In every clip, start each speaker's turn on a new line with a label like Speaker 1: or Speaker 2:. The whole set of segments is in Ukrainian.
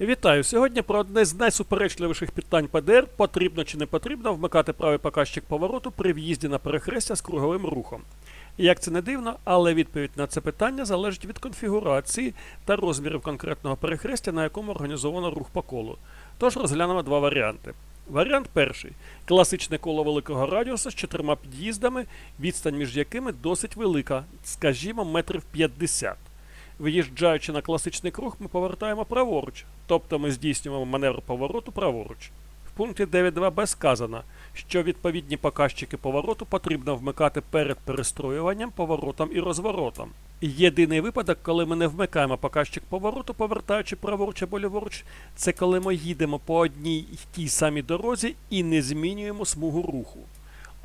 Speaker 1: Вітаю! Сьогодні про одне з найсуперечливіших питань ПДР потрібно чи не потрібно вмикати правий показчик повороту при в'їзді на перехрестя з круговим рухом. Як це не дивно, але відповідь на це питання залежить від конфігурації та розмірів конкретного перехрестя, на якому організовано рух по колу. Тож розглянемо два варіанти. Варіант перший класичне коло великого радіуса з чотирма під'їздами, відстань між якими досить велика, скажімо, метрів 50. Виїжджаючи на класичний круг, ми повертаємо праворуч, тобто ми здійснюємо маневр повороту праворуч. В пункті 9.2b сказано, що відповідні показчики повороту потрібно вмикати перед перестроюванням, поворотом і розворотом. Єдиний випадок, коли ми не вмикаємо показчик повороту, повертаючи праворуч або ліворуч, це коли ми їдемо по одній тій самій дорозі і не змінюємо смугу руху.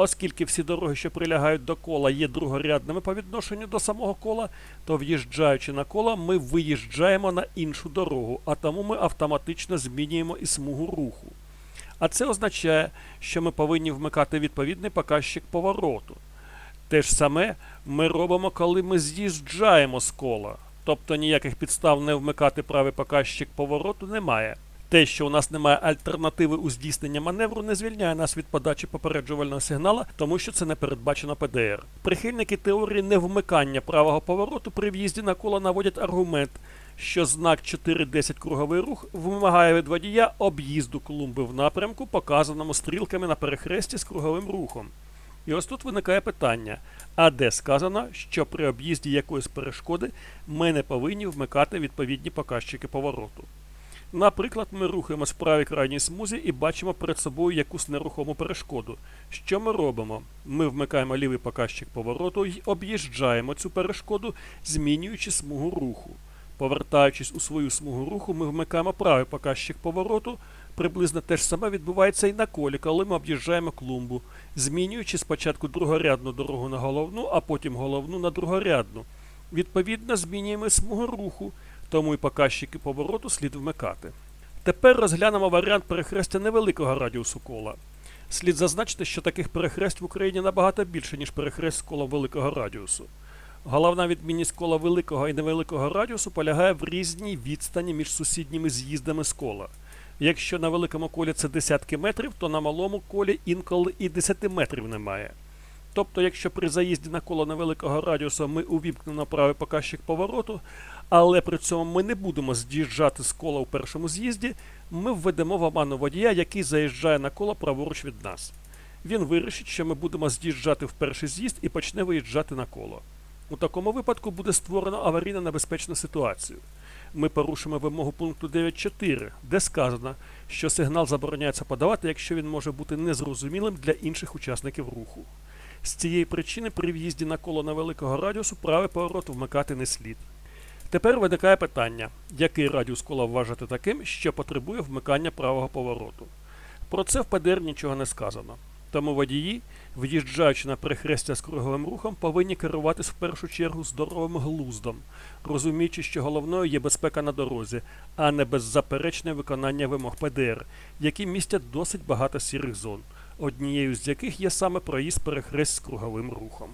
Speaker 1: Оскільки всі дороги, що прилягають до кола, є другорядними по відношенню до самого кола, то в'їжджаючи на коло, ми виїжджаємо на іншу дорогу, а тому ми автоматично змінюємо і смугу руху. А це означає, що ми повинні вмикати відповідний показчик повороту. Те ж саме ми робимо, коли ми з'їжджаємо з кола. Тобто ніяких підстав не вмикати правий показчик повороту немає. Те, що у нас немає альтернативи у здійсненні маневру, не звільняє нас від подачі попереджувального сигнала, тому що це не передбачено ПДР. Прихильники теорії невмикання правого повороту при в'їзді на коло наводять аргумент, що знак 4.10 круговий рух вимагає від водія об'їзду клумби в напрямку, показаному стрілками на перехресті з круговим рухом. І ось тут виникає питання: а де сказано, що при об'їзді якоїсь перешкоди ми не повинні вмикати відповідні показчики повороту? Наприклад, ми рухаємось в правій крайній смузі і бачимо перед собою якусь нерухому перешкоду. Що ми робимо? Ми вмикаємо лівий показчик повороту і об'їжджаємо цю перешкоду, змінюючи смугу руху. Повертаючись у свою смугу руху, ми вмикаємо правий показчик повороту. Приблизно те ж саме відбувається і на колі, коли ми об'їжджаємо клумбу, змінюючи спочатку другорядну дорогу на головну, а потім головну на другорядну. Відповідно, змінюємо смугу руху, тому і показчики повороту слід вмикати. Тепер розглянемо варіант перехрестя невеликого радіусу кола. Слід зазначити, що таких перехресть в Україні набагато більше, ніж перехрест з кола великого радіусу. Головна відмінність кола великого і невеликого радіусу полягає в різній відстані між сусідніми з'їздами з кола. Якщо на великому колі це десятки метрів, то на малому колі інколи і 10 метрів немає. Тобто, якщо при заїзді на коло невеликого радіусу ми увімкнемо правий показчик повороту, але при цьому ми не будемо з'їжджати з кола у першому з'їзді, ми введемо в оману водія, який заїжджає на коло праворуч від нас. Він вирішить, що ми будемо з'їжджати в перший з'їзд і почне виїжджати на коло. У такому випадку буде створено аварійно небезпечну ситуацію. Ми порушимо вимогу пункту 9.4, де сказано, що сигнал забороняється подавати, якщо він може бути незрозумілим для інших учасників руху. З цієї причини при в'їзді на коло невеликого радіусу правий поворот вмикати не слід. Тепер виникає питання, який радіус кола вважати таким, що потребує вмикання правого повороту. Про це в ПДР нічого не сказано. Тому водії, в'їжджаючи на перехрестя з круговим рухом, повинні керуватись в першу чергу здоровим глуздом, розуміючи, що головною є безпека на дорозі, а не беззаперечне виконання вимог ПДР, які містять досить багато сірих зон, однією з яких є саме проїзд перехрест з круговим рухом.